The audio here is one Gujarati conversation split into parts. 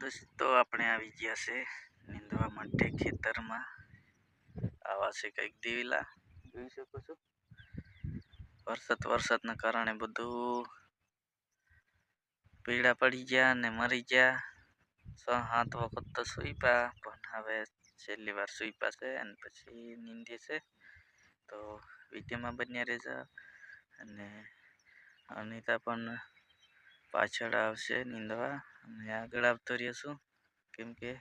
દોસ્તો આપણે આવી ગયા છે નીંદવા માટે ખેતરમાં. આવા છે કંઈક દિવેલા. જોઈ શકો છો? વરસાદ, વરસાદના કારણે બધું પીળા પડી ગયા ને મરી ગયા. છ, સાત વખત તો સુઈપા, પણ હવે છેલ્લી વાર સુઈપા છે અને પછી નીંદે છે. તો વિડીયોમાં બન્યા રહેજો અને અનિતા પણ પાછળ આવશે નીંદવા. અને આગળ આવતો રહીશું કેમ કે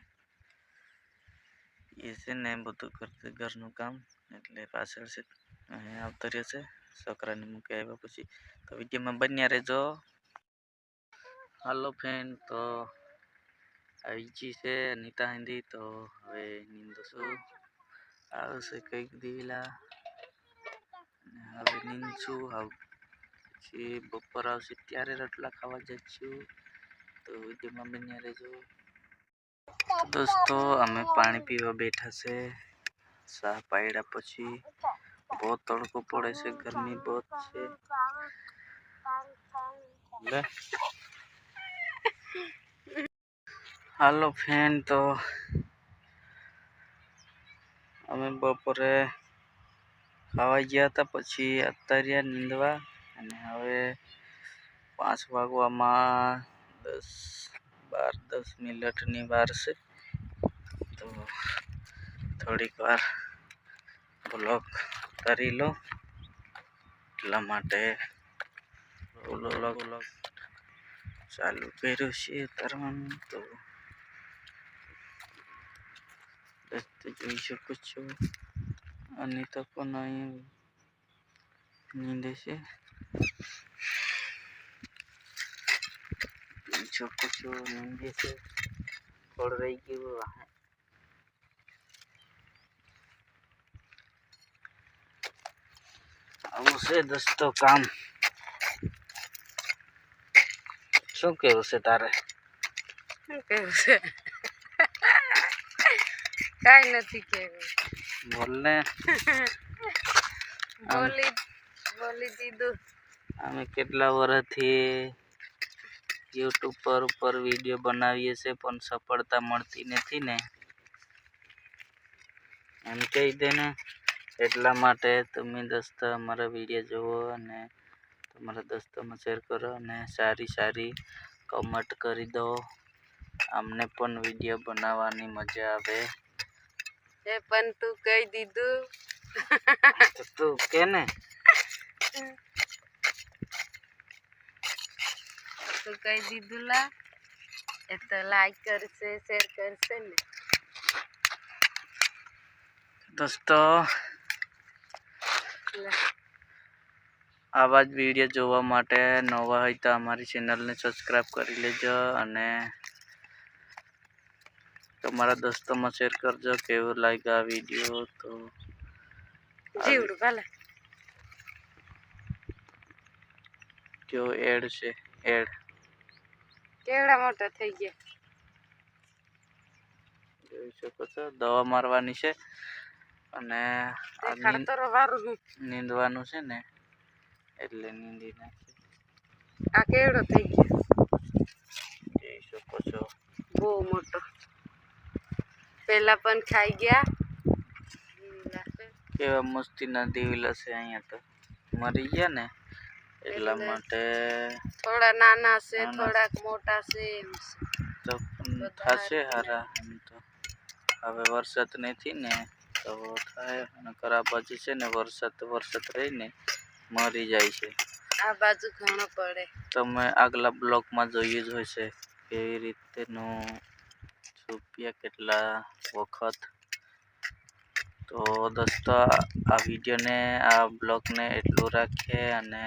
એ છે ને બધું કરતું ઘરનું કામ. એટલે પાછળ છે. અહીંયા આવતો રહ્યો છે. છોકરાને મૂકી આવ્યા પછી. તો વિડીયોમાં બન્યા રહેજો. હાલો ફ્રેન્ડ તો આવી જી છે નીતા હિન્દી તો હવે નીંદું છું આવશે કંઈક દિવેલા. હવે નીંદશું. આવ. પછી બપોર આવશે ત્યારે રોટલા ખાવા જઈશું તો વિડીયોમાં બન્યા રહેજો. દોસ્તો, અમે પાણી પીવા બેઠા છે. ચા પાડ્યા પછી બહુ તડકો પડે છે, ગરમી બહુ છે. હાલો ફેન તો અમે બપોરે ખાવા ગયા હતા, પછી અત્યારે નીંદવા. અને હવે પાંચ વાગવામાં દસ, બાર, દસ મિનિટની વાર છે. તો થોડીક વાર બ્લોક કરી લો એટલા માટે બ્લોગ ચાલુ કર્યું છે કરવાનું તો જોઈ શકો છો. અને તકો નહીં નીંદે છે. જોઈ શકો છો નીંદે છે ફળ રહી ગયું વાહે આવું છે દોસ્તો કામ શું કેવું છે તારે શું કેવું છે કાંઈ નથી કેવું બોલ દીધું. અમે કેટલા વર્ષથી યુટ્યુબ પર ઉપર વીડિયો બનાવીએ છીએ પણ સફળતા મળતી નથી ને. એમ કહી દે ને એટલા માટે તમે દોસ્તો અમારા વીડિયો જુઓ અને તમારા દોસ્તોમાં શેર કરો અને સારી સારી કમેન્ટ કરી દો. અમને પણ વીડિયો બનાવવાની મજા આવે. એ પણ તું કહી દીધું. તું કે ને? તું કહી દીધું લા એ તો લાઈક કરશે શેર કરશે ને. દોસ્તો આવા જ વીડિયો જોવા માટે નવા હોય તો અમારી ચેનલને સબસ્ક્રાઈબ કરી લેજો અને તમારા દોસ્તોમાં શેર કરજો કેવું લાગ્યું આ વીડિયો તો. જીવડું ભલે. જો એડ છે? એડ. કેવડા મોટા થઈ ગયા. જોઈ શકો છો દવા મારવાની છે અને નીંદવાનું છે ને એટલે નીંદી નાખી. આ કેવડો થઈ ગયો. જોઈ શકો છો. બહુ મોટો. પેલા પણ ખાઈ ગયા. કેવા મસ્તીના દિવેલા છે અહીંયા તો. મરી ગયા ને? એટલા માટે થોડા નાના છે થોડાક મોટા છે તો થશે હારા. એમ તો. હવે વરસાદ નથી ને તો થાય અને ખરાબ બાજુ છે ને વરસાદ વરસાદ રહીને મરી જાય છે. આ બાજુ ઘણો પડે. તમે આગલા બ્લોકમાં જોયું જ હશે કેવી રીતેનું રૂપિયા કેટલા વખત. તો દોસ્તો આ વિડીયોને આ બ્લોગને એટલું રાખીએ અને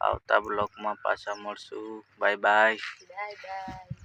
આવતા બ્લોગમાં પાછા મળશું. Bye bye. Bye bye.